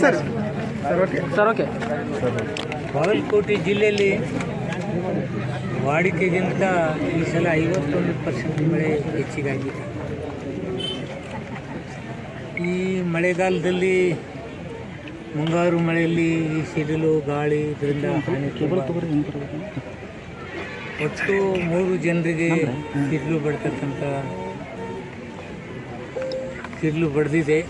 Sir. Sir okay. Sir okay. Bagalkot ಜಿಲ್ಲೆಯಲ್ಲಿ ವಾಡಿಕೆಗಿಂತ ಈ ಸಲ ಐವತ್ತೊಂದು ಪರ್ಸೆಂಟ್ ಮಳೆ ಹೆಚ್ಚಿಗಾಗಿದೆ. ಈ ಮಳೆಗಾಲದಲ್ಲಿ ಮುಂಗಾರು ಮಳೆಯಲ್ಲಿ ಈ ಸಿಡಿಲು ಗಾಳಿ ಇದರಿಂದ ಒಟ್ಟು ಮೂರು ಜನರಿಗೆ ಸಿಡಿಲು ಬಡ್ತಕ್ಕಂಥ ಸಿಡಿಲು ಬಡ್ದಿದೆ.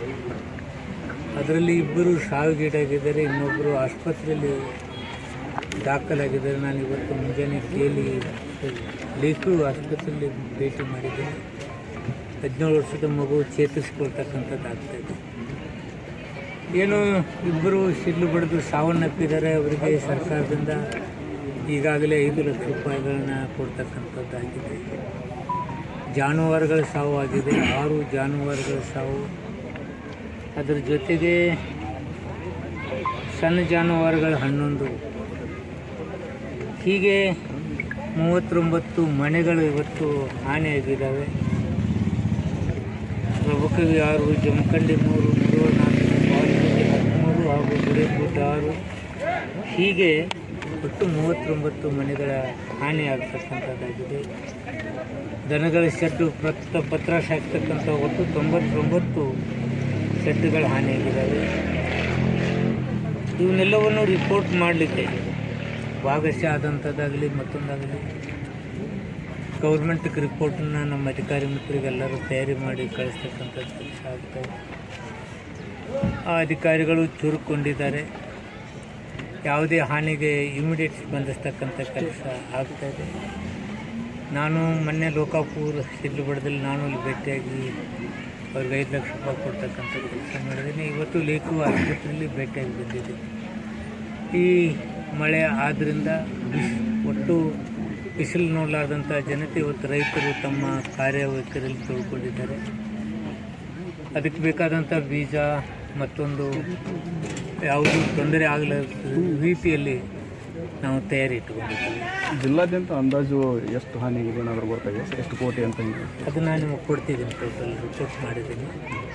ಅದರಲ್ಲಿ ಇಬ್ಬರು ಸಾವಿಗೀಡಾಗಿದ್ದಾರೆ ಇನ್ನೊಬ್ಬರು ಆಸ್ಪತ್ರೆಯಲ್ಲಿ ದಾಖಲಾಗಿದ್ದಾರೆ. ನಾನು ಇವತ್ತು ಮುಂಜಾನೆ ಕೇಳಿ ಲೇಖು ಆಸ್ಪತ್ರೆಯಲ್ಲಿ ಭೇಟಿ ಮಾಡಿದ್ದೇನೆ. ಹದಿನೇಳು ವರ್ಷದ ಮಗು ಚೇತರಿಸ್ಕೊಳ್ತಕ್ಕಂಥದ್ದು ಆಗ್ತಾಯಿದೆ ಏನು ಇಬ್ಬರು ಸಿಡ್ಲು ಬಡಿದು ಸಾವನ್ನಪ್ಪಿದ್ದಾರೆ. ಅವರಿಗೆ ಸರ್ಕಾರದಿಂದ ಈಗಾಗಲೇ ಐದು ಲಕ್ಷ ರೂಪಾಯಿಗಳನ್ನ ಕೊಡ್ತಕ್ಕಂಥದ್ದಾಗಿದೆ. ಜಾನುವಾರುಗಳ ಸಾವು ಆಗಿದೆ. ಆರು ಜಾನುವಾರುಗಳ ಸಾವು ಅದರ ಜೊತೆಗೆ ಸಣ್ಣ ಜಾನುವಾರುಗಳ ಹನ್ನೊಂದು. ಹೀಗೆ ಮೂವತ್ತೊಂಬತ್ತು ಮನೆಗಳು ಇವತ್ತು ಹಾನಿಯಾಗಿದ್ದಾವೆ ಪ್ರಮುಖವಿ ಆರು, ಜಮಖಂಡಿ ಮೂರು ಮೂರುನಾಲ್ಕು ಬಾಲ್ಕೋಟೆ ಹದಿಮೂರು ಹಾಗೂ ಗುಡೇಗುಡ್ಡ ಆರು. ಹೀಗೆ ಒಟ್ಟು ಮೂವತ್ತೊಂಬತ್ತು ಮನೆಗಳ ಹಾನಿಯಾಗತಕ್ಕಂಥದ್ದಾಗಿದೆ ದನಗಳ ಶೆಡ್ಡು ಪ್ರಸ್ತುತ ಪತ್ರ ಸಾಕ್ತಕ್ಕಂಥ ಒಟ್ಟು ತೊಂಬತ್ತೊಂಬತ್ತು ಶೆಡ್ಡುಗಳ ಹಾನಿಯಾಗಿದ್ದಾವೆ. ಇವನ್ನೆಲ್ಲವನ್ನು ರಿಪೋರ್ಟ್ ಮಾಡಲಿಕ್ಕೆ ಭಾಗಶಃ ಆದಂಥದ್ದಾಗಲಿ ಮತ್ತೊಂದಾಗಲಿ ಗೌರ್ಮೆಂಟ್ಗೆ ರಿಪೋರ್ಟನ್ನು ನಮ್ಮ ಅಧಿಕಾರಿ ಮಿತ್ರರಿಗೆಲ್ಲರೂ ತಯಾರಿ ಮಾಡಿ ಕಳಿಸ್ತಕ್ಕಂಥದ್ದು ಕೆಲಸ ಆಗ್ತಾಯಿದೆ ಆ ಅಧಿಕಾರಿಗಳು ಚುರುಕೊಂಡಿದ್ದಾರೆ. ಯಾವುದೇ ಹಾನಿಗೆ ಇಮಿಡಿಯೇಟ್ ಸ್ಪಂದಿಸ್ತಕ್ಕಂಥ ಕೆಲಸ ಆಗ್ತಾಯಿದೆ ನಾನು ಮೊನ್ನೆ ಲೋಕಾಪುರ ಸಿಡ್ಲುಬಡದಲ್ಲಿ ನಾನು ಅಲ್ಲಿ ಭೇಟಿಯಾಗಿ ಅವ್ರಿಗೆ ಐದು ಲಕ್ಷ ರೂಪಾಯಿ ಕೊಡ್ತಕ್ಕಂಥ ಕೆಲಸ ಮಾಡಿದ್ದೀನಿ ಇವತ್ತು ಲೇಖು ಆಸ್ಪತ್ರೆಯಲ್ಲಿ ಭೇಟಿಯಾಗಿ ಬಂದಿದೆ. ಈ ಮಳೆ ಆದ್ದರಿಂದ ಬಿಸ್ ಒಟ್ಟು ಬಿಸಿಲು ನೋಡಲಾರ್ದಂಥ ಜನತೆ ಇವತ್ತು ರೈತರು ತಮ್ಮ ಕಾರ್ಯವೈಖರಿಯಲ್ಲಿ ತೊಳ್ಕೊಂಡಿದ್ದಾರೆ. ಅದಕ್ಕೆ ಬೇಕಾದಂಥ ಬೀಜ ಮತ್ತೊಂದು ಯಾವುದೂ ತೊಂದರೆ ಆಗಲಾರ ರೀತಿಯಲ್ಲಿ ನಾವು ತಯಾರಿ ಇಟ್ಟುಕೊಂಡಿದ್ದೀವಿ. ಜಿಲ್ಲಾದ್ಯಂತ ಅಂದಾಜು ಎಷ್ಟು ಹಾನಿಗಿದೆ ಏನಾದರೂ ಗೊತ್ತಾಗಿದೆ ಎಷ್ಟು ಕೋಟಿ ಅಂತ ಹೇಳಿ ಅದು ನಾನು ನಿಮಗೆ ಕೊಡ್ತಿದ್ದೀನಿ ಟೋಟಲ್ ರಿಪೋರ್ಟ್ ಮಾಡಿದ್ದೀನಿ.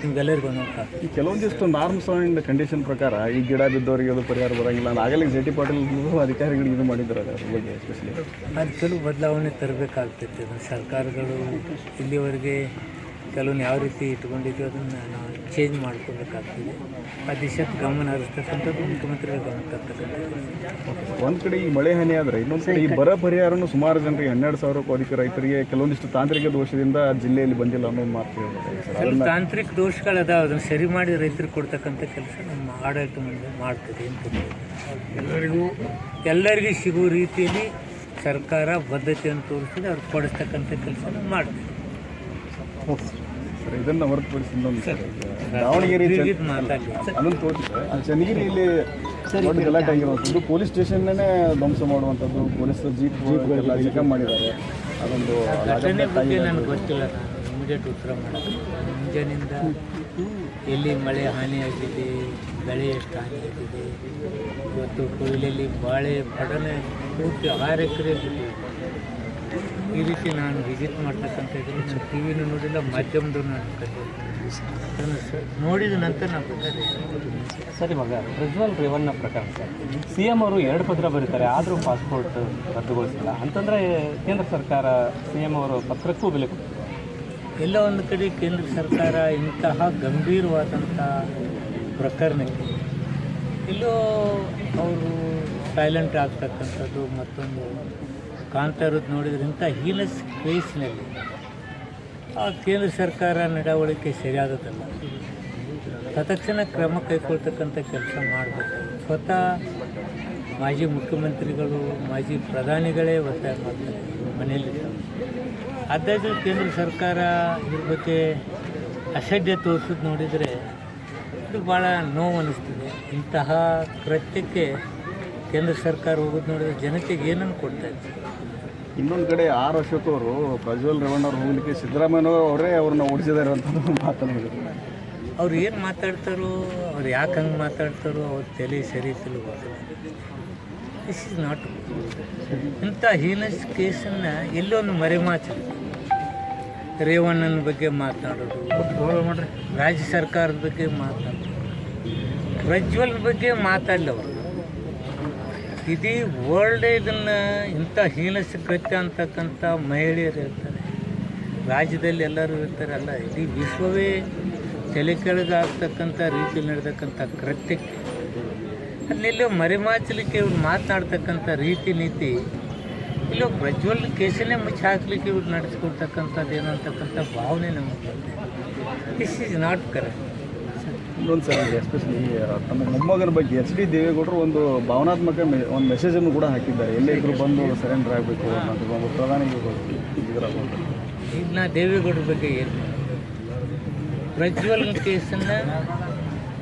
ನಿಮ್ಗೆಲ್ಲರಿಗೂ ನೋಡ್ತಾ ಈ ಕೆಲವೊಂದಿಷ್ಟು ನಾರ್ಮ್ಸ್ ಆ್ಯಂಡ್ ಕಂಡೀಷನ್ ಪ್ರಕಾರ ಈ ಗಿಡ ಬಿದ್ದವರಿಗೆ ಅದು ಪರಿಹಾರ ಬರೋಂಗಿಲ್ಲ. ಅಂತ ಆಗಲೇ ಜೆ ಟಿ ಪಾಟೀಲ್ ಅಧಿಕಾರಿಗಳು ಇದು ಮಾಡಿದ್ರು ಅದ್ರ ಬಗ್ಗೆ ಎಸ್ಪೆಷಲಿ ಅದು ಕೆಲವು ಬದಲಾವಣೆ ತರಬೇಕಾಗ್ತೈತೆ. ಅದನ್ನು ಸರ್ಕಾರಗಳು ಇಲ್ಲಿವರೆಗೆ ಕೆಲವೊಂದು ಯಾವ ರೀತಿ ಇಟ್ಕೊಂಡಿದ್ವಿ ಅದನ್ನು ನಾವು ಚೇಂಜ್ ಮಾಡ್ಕೋಬೇಕಾಗ್ತದೆ ಆ ದಿಶಾ ಗಮನ ಹರಿಸ್ತಕ್ಕಂಥದ್ದು ಮುಖ್ಯಮಂತ್ರಿಗಳ ಗಮನ ತರ್ತಕ್ಕಂಥದ್ದು. ಒಂದು ಕಡೆ ಈ ಮಳೆ ಹಾನಿ ಆದರೆ ಇನ್ನೊಂದು ಕಡೆ ಈ ಬರ ಪರಿಹಾರನೂ ಸುಮಾರು ಜನರಿಗೆ ಹನ್ನೆರಡು ಸಾವಿರಕ್ಕೂ ಅಧಿಕ ರೈತರಿಗೆ ಕೆಲವೊಂದಿಷ್ಟು ತಾಂತ್ರಿಕ ದೋಷದಿಂದ ಜಿಲ್ಲೆಯಲ್ಲಿ ಬಂದಿಲ್ಲ ಅನ್ನೋ ಮಾತು ಕೆಲವು ತಾಂತ್ರಿಕ ದೋಷಗಳದಾವ ಅದನ್ನು ಸರಿ ಮಾಡಿ ರೈತರಿಗೆ ಕೊಡ್ತಕ್ಕಂಥ ಕೆಲಸ ನಮ್ಮ ಆಡಳಿತ ಮಂಡಳಿ ಮಾಡ್ತದೆ ಅಂತ ಎಲ್ಲರಿಗೂ ಎಲ್ಲರಿಗೂ ಸಿಗುವ ರೀತಿಯಲ್ಲಿ ಸರ್ಕಾರ ಬದ್ಧತೆಯನ್ನು ತೋರಿಸಿದೆ ಅವ್ರಿಗೆ ಕೊಡಿಸ್ತಕ್ಕಂಥ ಕೆಲಸ ಮಾಡ್ತೀವಿ ಸರ್ ಇದನ್ನು ಹೊರತುಪಡಿಸಿ ಇನ್ನೊಂದು ಸರ್ ದಾವಣಗೆರೆ ಅದನ್ನು ತೋರಿಸಿದೆ ಚನ್ನಗಿರಿಯಲ್ಲಿ ದೊಡ್ಡ ಗಲಾಟೆ ಆಗಿರುವಂಥದ್ದು ಪೊಲೀಸ್ ಸ್ಟೇಷನ್ನೇ ಧ್ವಂಸ ಮಾಡುವಂಥದ್ದು. ಪೊಲೀಸ್ ಜೀಪ್ ಜೀಪ್ಗಳೆಲ್ಲ ಚೆಕಪ್ ಮಾಡಿದ್ದಾರೆ. ಅದೊಂದು ನನಗೆ ಗೊತ್ತಿಲ್ಲ. ಇಮಿಡಿಯೇಟ್ ಉತ್ತರ ಮಾಡೋದು ಮುಂಜಾನಿಂದ ಎಲ್ಲಿ ಮಳೆ ಹಾನಿಯಾಗಿದೆ ಬೆಳೆ ಎಷ್ಟು ಹಾನಿಯಾಗಿದೆ ಇವತ್ತು ಕೊಯ್ಲಲ್ಲಿ ಬಾಳೆ ಪಡನೆ ಪೂರ್ತಿ ಆರು ಎಕರೆ ಬಿಟ್ಟಿದೆ. ಈ ರೀತಿ ನಾನು ವಿಸಿಟ್ ಮಾಡ್ತಕ್ಕಂಥ ನಾನು ಟಿ ವಿನೂ ನೋಡಿಲ್ಲ ಮಾಧ್ಯಮದ ನಾನು ನೋಡಿದ ನಂತರ ನಾನು ಸರಿ ಸರ್ ಇವಾಗ ಪ್ರಜ್ವಲ್ ರೇವಣ್ಣ ಪ್ರಕರಣ ಸರ್. ಸಿ ಎಂ ಅವರು ಎರಡು ಪತ್ರ ಬರೀತಾರೆ ಆದರೂ ಪಾಸ್ಪೋರ್ಟ್ ರದ್ದುಗೊಳಿಸಿಲ್ಲ. ಅಂತಂದರೆ ಕೇಂದ್ರ ಸರ್ಕಾರ ಸಿ ಎಂ ಅವರು ಪತ್ರಕ್ಕೂ ಬೆಲೆ ಕೊಡ್ತಾರೆ ಎಲ್ಲ ಒಂದು ಕಡೆ ಕೇಂದ್ರ ಸರ್ಕಾರ ಇಂತಹ ಗಂಭೀರವಾದಂಥ ಪ್ರಕರಣಕ್ಕೆ ಎಲ್ಲೋ ಅವರು ಸೈಲೆಂಟ್ ಆಗ್ತಕ್ಕಂಥದ್ದು ಮತ್ತೊಂದು ಕಾಣ್ತಾ ಇರೋದು ನೋಡಿದ್ರೆ ಇಂಥ ಹೀನ ಕೇಸ್ನಲ್ಲಿ ಆ ಕೇಂದ್ರ ಸರ್ಕಾರ ನಡವಳಿಕೆ ಸರಿಯಾಗೋದಲ್ಲ ತತ್ಕ್ಷಣ ಕ್ರಮ ಕೈಗೊಳ್ತಕ್ಕಂಥ ಕೆಲಸ ಮಾಡಬೇಕು. ಸ್ವತಃ ಮಾಜಿ ಮುಖ್ಯಮಂತ್ರಿಗಳು, ಮಾಜಿ ಪ್ರಧಾನಿಗಳೇ ಒತ್ತಾಯ ಮಾಡ್ತಾರೆ ಮನೆಯಲ್ಲಿ. ಆದಾಗ್ಯೂ ಕೇಂದ್ರ ಸರ್ಕಾರ ಇದ್ರ ಬಗ್ಗೆ ಅಸಡ್ಡೆ ತೋರಿಸೋದು ನೋಡಿದರೆ ಇದು ಭಾಳ ನೋವು ಅನ್ನಿಸ್ತದೆ ಇಂತಹ ಕೃತ್ಯಕ್ಕೆ ಕೇಂದ್ರ ಸರ್ಕಾರ ಹೋಗೋದು ನೋಡಿದರೆ ಜನತೆಗೆ ಏನನ್ನು ಕೊಡ್ತಾ ಇದ್ದಾರೆ? ಇನ್ನೊಂದು ಕಡೆ ಆರ್ ಅಶೋಕ್ ಅವರು ಪ್ರಜ್ವಲ್ ರೇವಣ್ಣ ಅವ್ರು ಹೋಗ್ಲಿಕ್ಕೆ ಸಿದ್ದರಾಮಯ್ಯ ಅವರೇ ಅವ್ರನ್ನ ಓಡಿಸಿದ್ದಾರೆ ಅಂತ ಮಾತನ್ನು ಅವ್ರು ಏನು ಮಾತಾಡ್ತಾರೋ, ಅವ್ರು ಯಾಕೆ ಹಂಗೆ ಮಾತಾಡ್ತಾರೋ ಅವ್ರ ತಲೆ ಸರಿ ದಿಸ್ ಇಸ್ ನಾಟ್ ಇಂಥ ಹೀನಸ್ ಕೇಸನ್ನು ಎಲ್ಲೊಂದು ಮರೆಮಾಚು ರೇವಣ್ಣನ ಬಗ್ಗೆ ಮಾತನಾಡೋದು ರಾಜ್ಯ ಸರ್ಕಾರದ ಬಗ್ಗೆ ಮಾತನಾಡೋದು ಪ್ರಜ್ವಲ್ ಬಗ್ಗೆ ಮಾತಾಡಲವರು. ಇಡೀ ವರ್ಲ್ಡ್ ಇದನ್ನು ಇಂಥ ಹೀನಸ ಕೃತ್ಯ ಅಂತಕ್ಕಂಥ ಮಹಿಳೆಯರು ಇರ್ತಾರೆ. ರಾಜ್ಯದಲ್ಲಿ ಎಲ್ಲರೂ ಇರ್ತಾರೆ ಅಲ್ಲ, ಇಡೀ ವಿಶ್ವವೇ ತಲೆ ಕೆಳಗಾಗ್ತಕ್ಕಂಥ ರೀತಿಯಲ್ಲಿ ನಡೆದಕ್ಕಂಥ ಕೃತ್ಯಕ್ಕೆ ಅಲ್ಲೆಲ್ಲೋ ಮರೆಮಾಚಲಿಕ್ಕೆ ಇವ್ರು ಮಾತನಾಡ್ತಕ್ಕಂಥ ರೀತಿ ನೀತಿ, ಇಲ್ಲೋ ಪ್ರಜ್ವಲ್ ಕೇಸನ್ನೇ ಮುಚ್ಚಿ ಹಾಕ್ಲಿಕ್ಕೆ ಇವ್ರು ನಡೆಸ್ಕೊಡ್ತಕ್ಕಂಥದ್ದು ಅಂತಕ್ಕಂಥ ಭಾವನೆ ನಮಗೆ ದಿಸ್ ಈಸ್ ನಾಟ್ ಕರೆಕ್ಟ್ ಇನ್ನೊಂದು ಸರ್ ಎಸ್ಪೆಷಲಿ ತಮ್ಮ ಮೊಮ್ಮಗನ ಬಗ್ಗೆ ಎಚ್ ಡಿ ದೇವೇಗೌಡರು ಒಂದು ಭಾವನಾತ್ಮಕ ಮೆ- ಒಂದು ಮೆಸೇಜನ್ನು ಕೂಡ ಹಾಕಿದ್ದಾರೆ. ಎಲ್ಲೇ ಇದ್ರು ಬಂದು ಸರೆಂಡರ್ ಆಗಬೇಕು ಅನ್ನೋದು ಒಂದು ಪ್ರಧಾನಿಗಳು ಇದರ ಈಗ ನಾ ದೇವೇಗೌಡರ ಬಗ್ಗೆ ಏನು ಪ್ರಜ್ವಲ್ ಕೇಸನ್ನು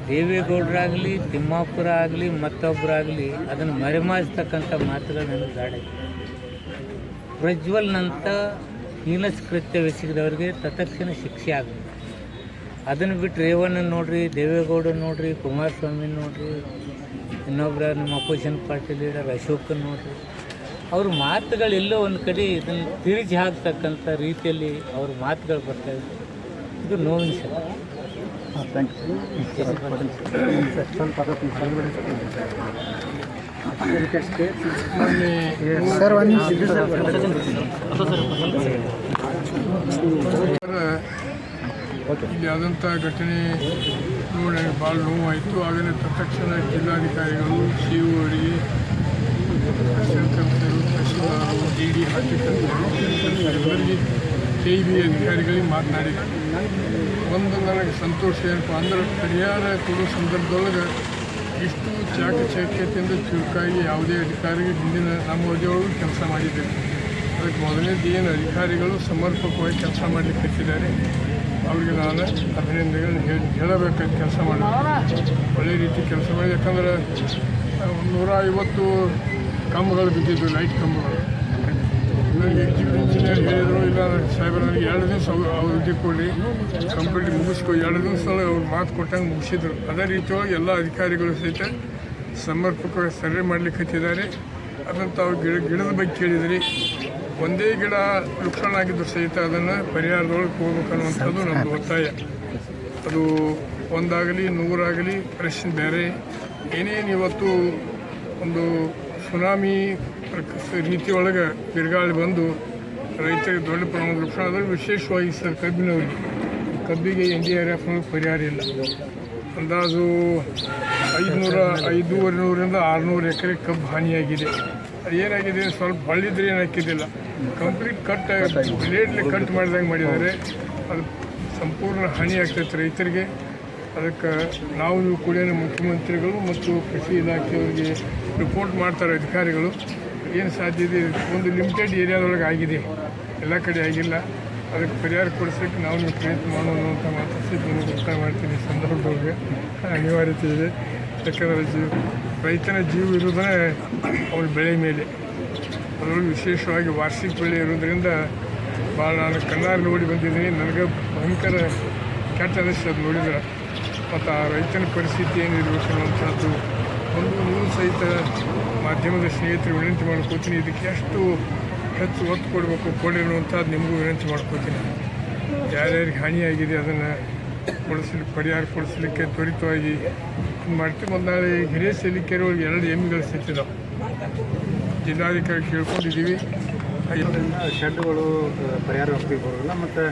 ದೇವೇಗೌಡರಾಗಲಿ, ತಿಮ್ಮಾಪುರ ಆಗಲಿ ಮತ್ತೊಬ್ಬರಾಗಲಿ ಅದನ್ನು ಮರೆಮಾಚತಕ್ಕಂಥ ಮಾತುಗಳು ನನಗೆ ಗಾಡಿ ಪ್ರಜ್ವಲ್ನಂಥ ಹೀನಸ್ ಕೃತ್ಯವೆಸಗಿದವರಿಗೆ ತತ್ಕ್ಷಣ ಶಿಕ್ಷೆ ಆಗಬೇಕು. ಅದನ್ನು ಬಿಟ್ಟು ರೇವಣ್ಣ ನೋಡ್ರಿ ದೇವೇಗೌಡ ನೋಡ್ರಿ ಕುಮಾರಸ್ವಾಮಿ ನೋಡ್ರಿ ಇನ್ನೊಬ್ಬರ ನಮ್ಮ ಅಪೋಸಿಷನ್ ಪಾರ್ಟಿ ಲೀಡರ್ ಅಶೋಕ್ ನೋಡ್ರಿ. ಅವ್ರ ಮಾತುಗಳೆಲ್ಲೋ ಒಂದು ಕಡೆ ಇದನ್ನು ತಿರುಚಿ ಹಾಕ್ತಕ್ಕಂಥ ರೀತಿಯಲ್ಲಿ ಅವ್ರ ಮಾತುಗಳು ಬರ್ತಾ ಇದೆ ಇದು ನೋವಿನ ಸರ್ ಥ್ಯಾಂಕ್ ಇಲ್ಲಿ ಆದಂಥ ಘಟನೆ ನೋಡಿ ಭಾಳ ನೋವಾಯಿತು. ಆಗಲೇ ತತ್ಕ್ಷಣ ಜಿಲ್ಲಾಧಿಕಾರಿಗಳು, ಸಿ ಒ ಅವರಿಗೆ ಡಿ ಡಿ ಹಾಕಿ ಎಲ್ಲರಿಗೆ ಕೆ ಬಿ ಅಧಿಕಾರಿಗಳಿಗೆ ಮಾತನಾಡಿ ಒಂದು ನನಗೆ ಸಂತೋಷ ಏನಪ್ಪ ಅಂದ್ರೆ ಪರಿಹಾರ ಕೊಡೋ ಸಂದರ್ಭದೊಳಗೆ ಇಷ್ಟು ಚಾಕಚಕ್ಯತೆಯಿಂದ ಚುರುಕಾಗಿ ಯಾವುದೇ ಅಧಿಕಾರಿಗೆ ಹಿಂದಿನ ನಮ್ಮ ಅವಧಿಯೊಳಗೆ ಕೆಲಸ ಮಾಡಿದ್ದೇವೆ ಅದಕ್ಕೆ ಮೊದಲನೇದು ಏನು ಅಧಿಕಾರಿಗಳು ಸಮರ್ಪಕವಾಗಿ ಕೆಲಸ ಮಾಡಲಿಕ್ಕೆ ಹಚ್ಚಿದ್ದಾರೆ ಅವ್ರಿಗೆ ನಾನು ಅಭಿನಂದನೆಗಳನ್ನು ಹೇಳಿ ಹೇಳಬೇಕಾದ ಕೆಲಸ ಮಾಡಿ. ಒಳ್ಳೆ ರೀತಿ ಕೆಲಸ ಮಾಡಿ. ಯಾಕಂದರೆ ನೂರ ಐವತ್ತು ಕಂಬಗಳು ಬಿದ್ದಿದ್ದು, ಲೈಟ್ ಕಂಬಗಳು. ನನಗೆ ಇಂಜಿನಿಯರ್ ಹೇಳಿದರು, ಇಲ್ಲ, ಸಾಹೇಬ್ರ, ನನಗೆ ಎರಡು ದಿವಸ ಅವಧಿ ಕೊಡಿ. ಕಂಪ್ಲೀಟ್ ಮುಗಿಸ್ಕೊ. ಎರಡು ದಿವಸ ಅವ್ರು ಮಾತು ಕೊಟ್ಟಂಗೆ ಮುಗಿಸಿದ್ರು. ಅದೇ ರೀತಿಯೊಳಗೆ ಎಲ್ಲ ಅಧಿಕಾರಿಗಳು ಸಹಿತ ಸಮರ್ಪಕವಾಗಿ ಸರ್ವೆ ಮಾಡಲಿಕ್ಕೆ ಹತ್ತಿದ್ದಾರೆ. ಅದನ್ನು ತಾವು ಗಿಡ, ಗಿಡದ ಬಗ್ಗೆ ಕೇಳಿದ್ರಿ. ಒಂದೇ ಗಿಡ ನುಕ್ಸಾನ್ ಆಗಿದ್ದು ಸಹಿತ ಅದನ್ನು ಪರಿಹಾರದೊಳಗೆ ಹೋಗ್ಬೇಕು ಅನ್ನುವಂಥದ್ದು ನಮ್ಮದು ಒತ್ತಾಯ. ಅದು ಒಂದಾಗಲಿ, ನೂರಾಗಲಿ, ಪರಿಸ್ಥಿತಿ ಬೇರೆ. ಏನೇನು ಇವತ್ತು ಒಂದು ಸುನಾಮಿ ರೀತಿಯೊಳಗೆ ಬಿರುಗಾಳಿ ಬಂದು ರೈತರಿಗೆ ದೊಡ್ಡ ಪ್ರಮಾಣದ ಲುಕ್ಷಣ ಆದರೆ ವಿಶೇಷವಾಗಿ ಸರ್ ಕಬ್ಬಿನವರಿಗೆ ಕಬ್ಬಿಗೆ ಎನ್ ಡಿ ಆರ್ ಎಫ್ ಪರಿಹಾರ ಇಲ್ಲ. ಅಂದಾಜು ಐದುನೂರ ಐದೂವರೆ ನೂರಿಂದ ಆರುನೂರು ಎಕರೆ ಕಬ್ಬು ಹಾನಿಯಾಗಿದೆ. ಏನಾಗಿದೆ ಸ್ವಲ್ಪ ಹಳ್ಳಿದ್ರೆ ಏನು ಹಾಕಿದ್ದಿಲ್ಲ. ಕಂಪ್ಲೀಟ್ ಕಟ್ ಬ್ಲೇಡ್ಲಿ ಕಟ್ ಮಾಡಿದಂಗೆ ಮಾಡಿದ್ದಾರೆ. ಅದು ಸಂಪೂರ್ಣ ಹಾನಿ ಆಗ್ತೈತೆ ರೈತರಿಗೆ. ಅದಕ್ಕೆ ನಾವು ಕೂಡ ಮುಖ್ಯಮಂತ್ರಿಗಳು ಮತ್ತು ಕೃಷಿ ಇಲಾಖೆಯವರಿಗೆ ರಿಪೋರ್ಟ್ ಮಾಡ್ತಾರೆ ಅಧಿಕಾರಿಗಳು. ಏನು ಸಾಧ್ಯ ಇದೆ? ಒಂದು ಲಿಮಿಟೆಡ್ ಏರಿಯಾದೊಳಗೆ ಆಗಿದೆ. ಎಲ್ಲ ಕಡೆ ಆಗಿಲ್ಲ. ಅದಕ್ಕೆ ಪರಿಹಾರ ಕೊಡಿಸೋಕ್ಕೆ ನಾವು ನೀವು ಪ್ರಯತ್ನ ಮಾಡೋಣ ಅಂತ ನಿಮಗೆ ಒತ್ತಾಯ ಮಾಡ್ತೀನಿ ಸಂದರ್ಭದೊಳಗೆ. ಅನಿವಾರ್ಯತೆ ಇದೆ. ಯಾಕಂದರೆ ಜೀವ ರೈತನ ಜೀವ ಇರೋದೇ ಅವ್ರ ಬೆಳೆ ಮೇಲೆ. ಅದರೊಳಗೆ ವಿಶೇಷವಾಗಿ ವಾರ್ಷಿಕ ಬೆಳೆ ಇರೋದ್ರಿಂದ ಭಾಳ ನಾನು ಕಣ್ಣಾರು ನೋಡಿ ಬಂದಿದ್ದೀನಿ. ನನಗೆ ಭಯಂಕರ ಕೆಟ್ಟ ಅನಿಸ್ತು ಅದು ನೋಡಿದ್ರೆ. ಮತ್ತು ಆ ರೈತನ ಪರಿಸ್ಥಿತಿ ಏನಿರಬೇಕು ಅನ್ನುವಂಥದ್ದು ಒಂದು ಮೂರು ಸಹಿತ ಮಾಧ್ಯಮದ ಸ್ನೇಹಿತರು ವಿನಂತಿ ಮಾಡ್ಕೋತೀನಿ. ಇದಕ್ಕೆ ಎಷ್ಟು ಹೆಚ್ಚು ಒತ್ತು ಕೊಡಬೇಕು ಕೊಡಿ ಅನ್ನುವಂಥದ್ದು ನಿಮಗೂ ವಿನಂತಿ ಮಾಡ್ಕೋತೀನಿ. ಯಾರ್ಯಾರಿಗೆ ಹಾನಿಯಾಗಿದೆ ಅದನ್ನು ಕೊಡಿಸ್ಲಿಕ್ಕೆ ಪರಿಹಾರ ಕೊಡಿಸ್ಲಿಕ್ಕೆ ತ್ವರಿತವಾಗಿ ಮಾಡ್ತೀವಿ. ಮತ್ತು ನಾಳೆ ಹಿರಿಯ ಕೆರೆಯೊಳಗೆ ಎರಡು ಎಮ್ಮೆಗಳು ಸಿಕ್ಕಿದಾವೆ ಜಿಲ್ಲಾಧಿಕಾರಿ ಕೇಳ್ಕೊಂಡಿದ್ದೀವಿ. ಶೆಡ್ಗಳು ಪರಿಹಾರ ವ್ಯಕ್ತಿ ಬರೋದಿಲ್ಲ ಮತ್ತು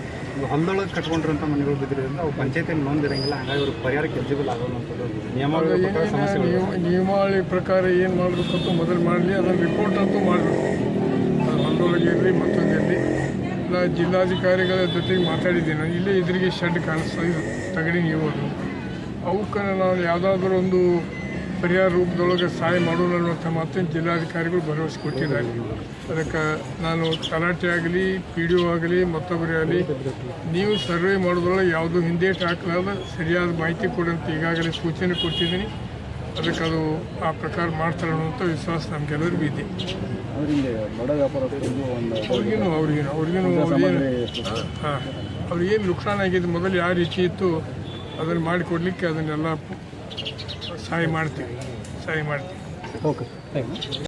ಹೊಲದೊಳಗೆ ಕಟ್ಕೊಂಡಿರೋಂಥ ಮನೆಗಳು ಬಿದ್ದಿರೋದ್ರಿಂದ ಅವು ಪಂಚಾಯತಿಯಲ್ಲಿ ನೋಂದಿರಂಗಿಲ್ಲ ಹಾಗಾಗಿ ಅವ್ರಿಗೆ ಪರಿಹಾರಕ್ಕೆ ಎಲಿಜಿಬಲ್ ಆಗೋದಂಥದ್ದು ನಿಯಮಾವಳಿ ಪ್ರಕಾರ ಸಮಸ್ಯೆಗಳು ನಿಯಮ ನಿಯಮಾವಳಿ ಪ್ರಕಾರ ಏನು ಮಾಡಬೇಕು ಅಂತ ಮೊದಲು ಮಾಡಲಿ ಅದನ್ನು ರಿಪೋರ್ಟ್ ಅಂತೂ ಮಾಡಬೇಕು. ಅದು ಹೊಲದೊಳಗೆ ಇರಲಿ ಮತ್ತೊಂದು ಇರಲಿ. ಇಲ್ಲ ಜಿಲ್ಲಾಧಿಕಾರಿಗಳ ಜೊತೆಗೆ ಮಾತಾಡಿದ್ದೀನಿ. ನಾನು ಇಲ್ಲೇ ಎದುರಿಗೆ ಶೆಡ್ ಕಾಣಿಸ್ತಾ ಇದು. ತಗಡಿ ನೀವು ಅವಕ್ಕೆ ನಾವು ಯಾವುದಾದ್ರೂ ಒಂದು ಪರಿಹಾರ ರೂಪದೊಳಗೆ ಸಹಾಯ ಮಾಡೋಣ ಅನ್ನುವಂಥ ಮಾತನ್ನು ಜಿಲ್ಲಾಧಿಕಾರಿಗಳು ಭರವಸೆ ಕೊಟ್ಟಿದ್ದಾರೆ. ಅದಕ್ಕೆ ನಾನು ತಲಾಟೆ ಆಗಲಿ ಪಿ ಡಿ ಒ ಆಗಲಿ ಮತ್ತೊಬ್ಬರೇ ಆಗಲಿ ನೀವು ಸರ್ವೆ ಮಾಡೋದ್ರೊಳಗೆ ಯಾವುದು ಹಿಂದೆ ಹಾಕಲಾರ ಸರಿಯಾದ ಮಾಹಿತಿ ಕೊಡಂತ ಈಗಾಗಲೇ ಸೂಚನೆ ಕೊಟ್ಟಿದ್ದೀನಿ. ಅದಕ್ಕೆ ಅದು ಆ ಪ್ರಕಾರ ಮಾಡ್ತಾರೆ ಅನ್ನುವಂಥ ವಿಶ್ವಾಸ ನಮಗೆಲ್ಲರಿಗೂ ಇದೆ. ಅವ್ರಿಗೇನು ಅವ್ರಿಗೇನು ಅವ್ರಿಗೇನು ಹಾಂ ಅವ್ರಿಗೇನು ನುಕ್ಸಾನ ಆಗಿದೆ ಮೊದಲು ಯಾವ ರೀತಿ ಇತ್ತು ಅದನ್ನು ಮಾಡಿಕೊಡ್ಲಿಕ್ಕೆ ಅದನ್ನೆಲ್ಲ ಸಹಾಯ ಮಾಡ್ತೀವಿ. ಸಹಾಯ ಮಾಡ್ತೀವಿ. ಓಕೆ